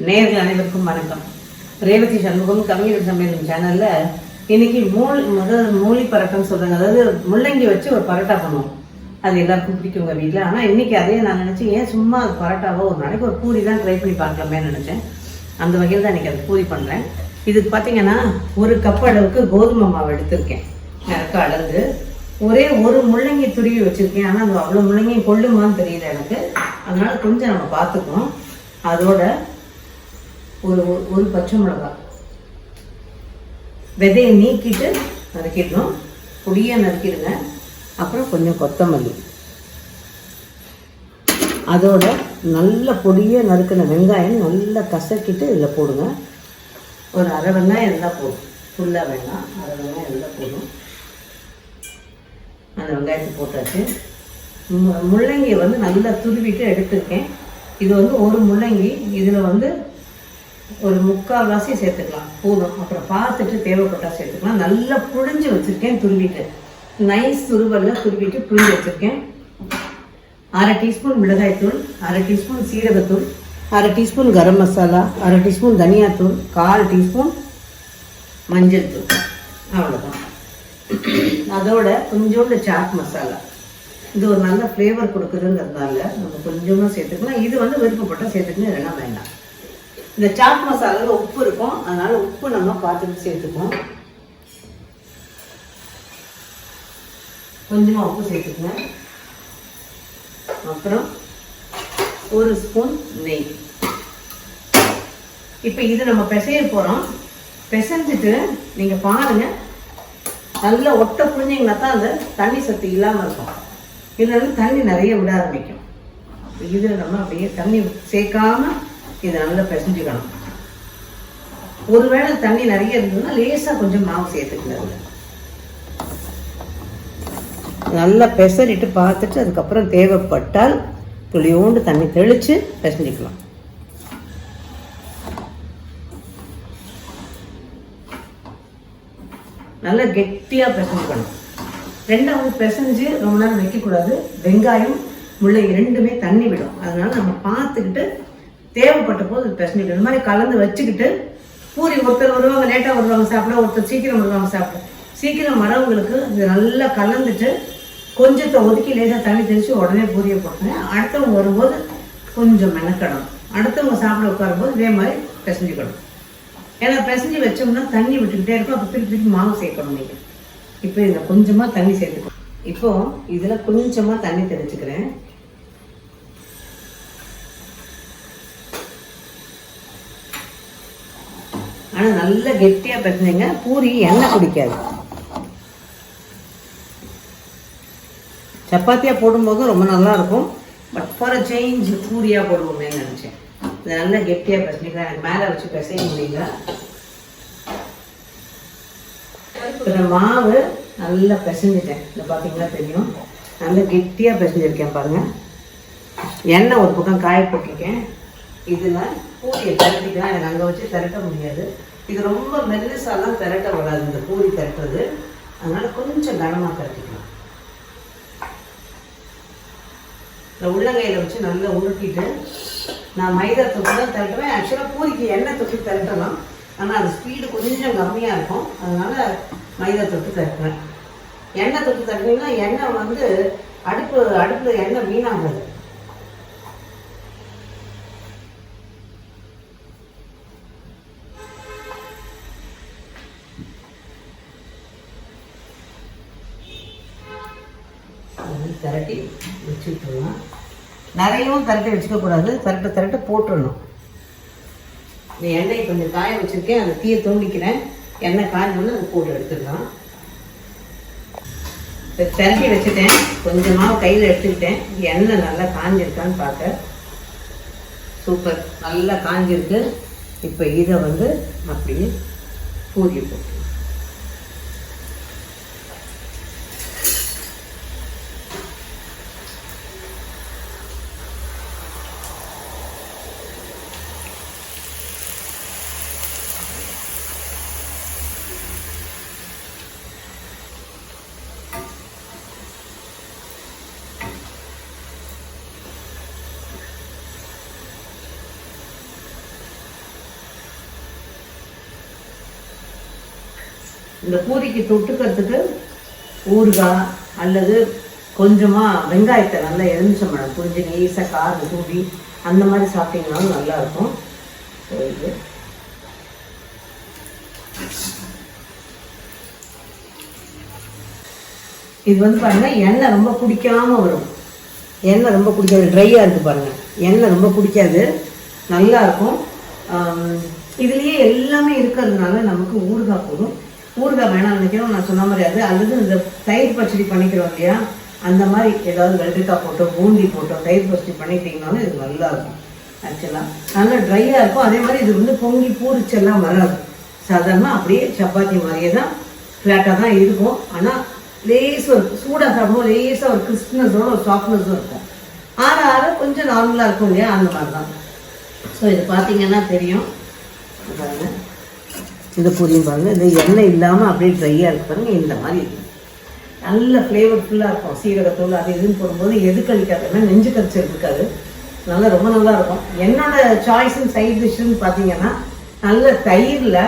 நேர்கள் அனைவருக்கும் வணக்கம். ரேவதி சண்முகம் கவிஞர் சமையல் சேனல்ல இன்னைக்கு மூல் முதல் மூலி பரோட்டான்னு சொல்றாங்க. அதாவது முள்ளங்கி வச்சு ஒரு பரோட்டா பண்ணுவோம். அது எல்லாருக்கும் பிடிக்கும் உங்க வீட்டில் ஆனால் இன்னைக்கு அதே நான் நினைச்சேன் ஏன் சும்மா பரோட்டாவோ ஒரு நாளைக்கு ஒரு பூரி தான் ட்ரை பண்ணி பார்க்கலாமே நினைச்சேன். அந்த வகையில் தான் இன்னைக்கு அது பூரி பண்ணுறேன் இதுக்கு பார்த்தீங்கன்னா ஒரு கப் அளவுக்கு கோதுமை மாவு எடுத்திருக்கேன். எனக்கு அளந்து. ஒரே ஒரு முள்ளங்கி துருவி வச்சுருக்கேன். ஆனால் அது அவ்வளோ முள்ளங்கி கொள்ளுமான்னு தெரியல எனக்கு. அதனால கொஞ்சம் நம்ம பார்த்துக்குவோம். அதோட ஒரு ஒரு- ஒரு பச்சை மிளகாய் விதையை நீக்கிட்டு நறுக்கிடணும். பொடியாக நறுக்கிடுங்க. அப்புறம் கொஞ்சம் கொத்தமல்லி. அதோட நல்ல பொடியாக நறுக்கின வெங்காயம் நல்லா கசக்கிட்டு இதில் போடுங்க. ஒரு அரை வெங்காயம் இருந்தால் போதும். ஃபுல்லாக வேண்டாம் அரை வெங்காயம் இருந்தால் போதும். அந்த வெங்காயத்தை போட்டாச்சு. முள்ளங்கியை வந்து நல்லா துருவிட்டு எடுத்திருக்கேன். இது வந்து ஒரு முள்ளங்கி. இதில் வந்து ஒரு முக்கால்வாசி சேர்த்துக்கலாம். போதும். அப்புறம் பார்த்துட்டு தேவைப்பட்டா சேர்த்துக்கலாம். நல்லா புழிஞ்சு வச்சுருக்கேன் துருவிட்டு. நைஸ் துருவல்ல துருவிட்டு புழிஞ்சு வச்சுருக்கேன். அரை டீஸ்பூன் மிளகாய்த்தூள் அரை டீஸ்பூன் சீரகத்தூள் அரை டீஸ்பூன் கரம் மசாலா அரை டீஸ்பூன் தனியாத்தூள் கால் டீஸ்பூன் மஞ்சள் தூள். அவ்வளோதான் அதோட கொஞ்சோண்டு சாட் மசாலா இது ஒரு நல்ல ஃப்ளேவர் கொடுக்குதுங்கிறதுனால நம்ம கொஞ்சமாக சேர்த்துக்கலாம். இது வந்து விருப்பப்பட்டால் சேர்த்துக்கணும் இல்லைன்னா வேண்டாம். இந்த சாட் மசாலாவில் உப்பு இருக்கும். அதனால் உப்பு நம்ம பார்த்துட்டு சேர்த்துப்போம் கொஞ்சமாக உப்பு சேர்த்துக்கோங்க. அப்புறம் ஒரு ஸ்பூன் நெய். இப்போ இது நம்ம பிசைய போகிறோம் பிசைஞ்சிட்டு நீங்கள் பாருங்கள் நல்லா ஒட்ட புரிஞ்சிங்கன்னா தான் அந்த தண்ணி சத்து இல்லாமல் இருக்கும். இல்லைன்னா தண்ணி நிறைய விட ஆரம்பிக்கும். இதில் நம்ம அப்படியே தண்ணி சேர்க்காமல் இதை நல்லா பிசைஞ்சுக்கணும். ஒருவேளை தண்ணி நிறைய இருந்ததுன்னா லேசாக கொஞ்சம் மாவு சேர்த்துக்கணும் நல்லா பெசரிட்டு பார்த்துட்டு அதுக்கப்புறம் தேவைப்பட்டால் துளியோண்டு தண்ணி தெளித்து பிசைஞ்சிக்கலாம். நல்லா கெட்டியாக பிசைஞ்சுக்கணும். ரெண்டாவது பிசைஞ்சு ரொம்ப நேரம் வைக்கக்கூடாது. வெங்காயம் முள்ளை ரெண்டுமே தண்ணி விடும். அதனால நம்ம பார்த்துக்கிட்டு தேவைப்பட்ட போது பிசைஞ்சுக்கணும் இந்த மாதிரி கலந்து வச்சுக்கிட்டு பூரி ஒருத்தர் வருவாங்க லேட்டாக வருவாங்க சாப்பிட ஒருத்தர் சீக்கிரம் வருவாங்க சாப்பிட. சீக்கிரம் வரவங்களுக்கு இது நல்லா கலந்துட்டு கொஞ்சத்தை ஒதுக்கி லேசாக தண்ணி தெளித்து உடனே பூரியை போட்டுங்க அடுத்தவங்க வரும்போது கொஞ்சம் மெனக்கணும் அடுத்தவங்க சாப்பிட உட்காரும்போது இதே மாதிரி பிசைஞ்சுக்கணும். ஏன்னா பிசைஞ்சு வச்சோம்னா தண்ணி விட்டுக்கிட்டே இருக்கும். அப்போ திருப்பி திருப்பி மாவு சேர்க்கணும் நீங்கள் இப்போ இதில் கொஞ்சமாக தண்ணி சேர்த்துக்கணும். இப்போது இதில் கொஞ்சமாக தண்ணி தெளிச்சுக்கிறேன். ஆனால் நல்லா கெட்டியாக பிசைஞ்சுங்க. பூரி எண்ணெய் குடிக்காது. சப்பாத்தியாக போடும்போது ரொம்ப நல்லா இருக்கும் பட் ஃபார் அ சேஞ்ச் பூரியாக போடுவோமேன்னு நினச்சேன். இது நல்லா கெட்டியாக பிசைஞ்சுக்கிறேன் எனக்கு மேலே வச்சு பிசைய முடியல. இப்போ இந்த மாவு நல்லா பிசைஞ்சிட்டேன். இந்த பார்த்தீங்கன்னா தெரியும்? நல்லா கெட்டியாக பிசைஞ்சிருக்கேன் பாருங்கள் எண்ணெய் ஒரு பக்கம் காய போட்டிருக்கேன். இதில் பூரியை திரட்டிக்கலாம் எனக்கு அங்கே வச்சு திரட்ட முடியாது. இது ரொம்ப மெல்லிசாலாம் திரட்ட விடாது இந்த பூரி திரட்டுறது. அதனால் கொஞ்சம் கனமாக திரட்டிக்கலாம். இந்த உள்ளங்கையில் வச்சு நல்லா உருட்டிட்டு நான் மைதா தொட்டு தான் திரட்டுவேன். ஆக்சுவலாக பூரிக்கு எண்ணெய் தொட்டு திரட்டலாம். ஆனால் அது ஸ்பீடு கொஞ்சம் கம்மியாக இருக்கும். அதனால் மைதா தொட்டு திரட்டுவேன். எண்ணெய் தொட்டு திரட்டினீங்கன்னா எண்ணெய் வந்து அடுப்பு அடுப்பில் எண்ணெய் வீணாகாது. திரட்டி வச்சுக்கிட்டுருலாம் நிறையவும் திரட்டி வச்சுக்கக்கூடாது. திரட்டு திரட்டு போட்டுடணும். இந்த எண்ணெய் கொஞ்சம் காய வச்சுருக்கேன். அந்த தீயை தூண்டிக்கிறேன் எண்ணெய் காயணும்னு அதை போட்டு எடுத்துக்கலாம் இப்போ திரட்டி வச்சுட்டேன். கொஞ்சமாக கையில் எடுத்துக்கிட்டேன். எண்ணெய் நல்லா காஞ்சிருக்கான்னு பார்க்க. சூப்பர். நல்லா காஞ்சிருக்கு. இப்போ இதை வந்து அப்படியே பூஜை போட்டு இந்த பூரிக்கு தொட்டுக்கிறதுக்கு ஊறுகாய் அல்லது கொஞ்சமாக வெங்காயத்தை நல்லா எலுமிச்சம்பழம் புரிஞ்சு நெய்ஸாக காரம் தூவி அந்த மாதிரி சாப்பிட்டீங்கனாலும் நல்லாயிருக்கும். இது. இது வந்து பாருங்கள் எண்ணெய் ரொம்ப பிடிக்காமல் வரும். எண்ணெய் ரொம்ப குடிக்காது ட்ரையாக இருக்குது பாருங்கள் எண்ணெய் ரொம்ப குடிக்காது நல்லாயிருக்கும். இதுலேயே எல்லாமே இருக்கிறதுனால நமக்கு ஊறுகாய் போதும். ஊறுகாய் வேணாம் நினைக்கிறோம். நான் சொன்ன மாதிரி அது. அல்லது இந்த தயிர் பச்சடி பண்ணிக்கிறோம் இல்லையா? அந்த மாதிரி ஏதாவது வெள்ளரிக்காய் போட்டோ பூந்தி போட்டோ தயிர் பச்சடி பண்ணிட்டீங்கனாலும் இது நல்லா இருக்கும் ஆக்சுவலாக நல்லா ட்ரையாக இருக்கும். அதே மாதிரி இது வந்து பொங்கி பூரிச்செல்லாம் வராது. சாதாரணமாக அப்படியே சப்பாத்தி மாதிரியே தான் ஃப்ளாட்டாக தான் இருக்கும். ஆனால் லேஸும் இருக்கும் சூடாக சாப்பிடும் லேஸாக ஒரு கிறிஸ்ப்னஸோட ஒரு சாஃப்ட்னஸும் இருக்கும். ஆற ஆற கொஞ்சம் நார்மலாக இருக்கும் இல்லையா? அந்த மாதிரி தான். ஸோ இது பார்த்தீங்கன்னா தெரியும். பாருங்கள் இந்த பொரியும் பாருங்கள் இந்த எண்ணெய் இல்லாமல் அப்படியே ட்ரையாக இருக்கு பாருங்கள் இந்த மாதிரி இருக்கும் நல்ல ஃப்ளேவர்ஃபுல்லாக இருக்கும். சீரகத்தோடு அது இதுன்னு போடும்போது எது கழிக்காதுன்னா நெஞ்சு கரிச்சல் இருக்காது. நல்லா ரொம்ப நல்லா இருக்கும். என்னோட சாய்ஸும் சைட் டிஷ்ஷுன்னு பார்த்தீங்கன்னா நல்ல தயிரில்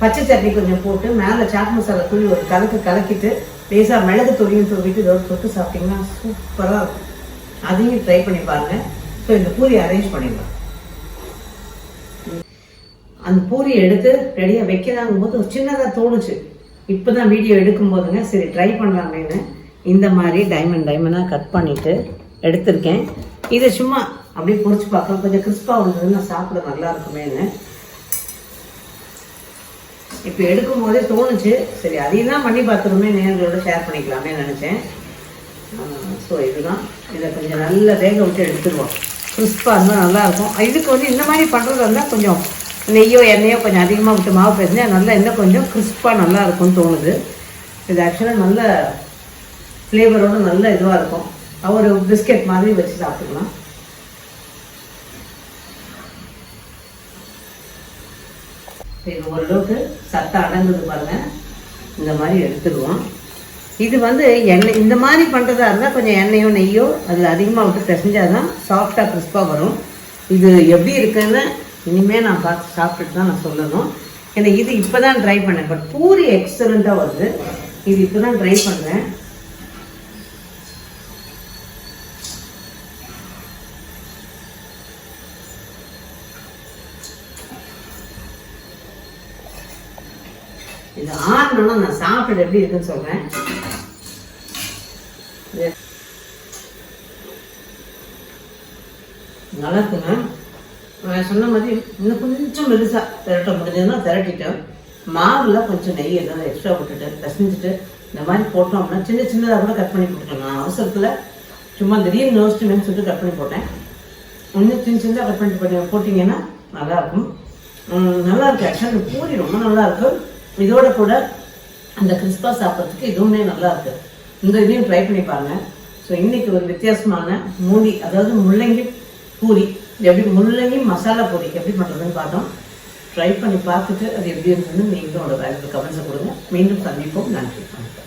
பச்சை சட்னி கொஞ்சம் போட்டு மேலே சாட் மசாலா தூள் ஒரு கலக்கு கலக்கிட்டு லேசாக மிளகு தூவியும் தூவிட்டு இதோட தொட்டு சாப்பிட்டிங்கன்னா சூப்பராக இருக்கும். அதையும் ட்ரை பண்ணி பாருங்கள் ஸோ இந்த பூரி அரேஞ்ச் பண்ணிடலாம். அந்த பூரியை எடுத்து ரெடியாக வைக்கிறாங்கும் போது ஒரு சின்னதாக தோணுச்சு. இப்போ தான் வீடியோ எடுக்கும் போதுங்க சரி ட்ரை பண்ணலாமேன்னு இந்த மாதிரி டைமண்ட் டைமண்டாக கட் பண்ணிவிட்டு எடுத்திருக்கேன். இதை சும்மா அப்படியே பொறிச்சு பார்க்கலாம். கொஞ்சம் கிறிஸ்பாக வந்ததுன்னா சாப்பிட நல்லா இருக்குமேன்னு. இப்போ எடுக்கும் போதே தோணுச்சு. சரி அதையும் தான் பண்ணி பார்த்துருமே நேர்களோட ஷேர் பண்ணிக்கலாமே நினச்சேன். ஸோ இதுதான். இதை கொஞ்சம் நல்லா வேக விட்டு எடுத்துருவோம். கிறிஸ்பாக இருந்தால் நல்லாயிருக்கும் இதுக்கு வந்து இந்த மாதிரி பண்ணுறது இருந்தால் கொஞ்சம் நெய்யோ எண்ணெயோ கொஞ்சம் அதிகமாக விட்டு மாவு பேசினா நல்லா இன்னும் கொஞ்சம் கிறிஸ்பாக நல்லா இருக்கும்னு தோணுது. இது ஆக்சுவலாக நல்ல ஃப்ளேவரோட நல்ல இதுவாக இருக்கும். ஒரு பிஸ்கெட் மாதிரி வச்சு சாப்பிட்டுக்கலாம். இது ஓரளவுக்கு சத்தம் அடங்குது பாருங்கள் இந்த மாதிரி எடுத்துடுவோம். இது வந்து எண்ணெய் இந்த மாதிரி பண்ணுறதா இருந்தால் கொஞ்சம் எண்ணெயோ நெய்யோ அதில் அதிகமாக விட்டு பிசைஞ்சால் தான் சாஃப்டாக கிறிஸ்பாக வரும். இது எப்படி இருக்குன்னு இனிமேல் நான் பார்த்து சாப்பிட்டுட்டு தான் நான் சொல்லணும். ஏன்னா இது இப்போ தான் ட்ரை பண்ணேன். பட் பூரி எக்ஸலண்ட்டாக வருது. இது இப்போ தான் ட்ரை பண்ணேன். இது ஆறணும்னா நான் சாப்பிட்டு எப்படி இருக்குன்னு சொல்றேன். நல்லா இருக்குங்க நான் சொன்ன மாதிரி இன்னும் கொஞ்சம் பெருசாக திரட்ட முடிஞ்சதுன்னா திரட்டிட்டேன் மாவில் கொஞ்சம் நெய் எதாவது எக்ஸ்ட்ரா போட்டுட்டு பிசைஞ்சிட்டு இந்த மாதிரி போட்டோம் அப்படின்னா சின்ன சின்னதாக கூட கட் பண்ணி போட்டுட்டேன் நான் அவசரத்தில் சும்மா திடீர்னு யோசிச்சுமேன்னு சொல்லிட்டு கட் பண்ணி போட்டேன். இன்னும் சின்ன சின்னதாக கட் பண்ணி பண்ணி போட்டிங்கன்னா நல்லாயிருக்கும் நல்லா இருக்கு. ஆக்சுவலாக இந்த பூரி ரொம்ப நல்லா இருக்கு. இதோட கூட அந்த கிறிஸ்பா சாப்பிட்றதுக்கு இதுவுமே நல்லா இருக்கு. இந்த இதையும் ட்ரை பண்ணி பாருங்க. ஸோ இன்னைக்கு ஒரு வித்தியாசமான மூடி அதாவது முள்ளங்கி பூரி. எப்படி முள்ளங்கி மசாலா பொடிக்கு எப்படி பண்ணுறதுன்னு பார்த்தோம். ட்ரை பண்ணி பார்த்துட்டு அது எப்படி இருந்ததுன்னு நீங்களும் உங்களோட வேலைக்கு கமெண்ட்ஸை கொடுங்க. மீண்டும் சந்திப்போம். நன்றி. வணக்கம்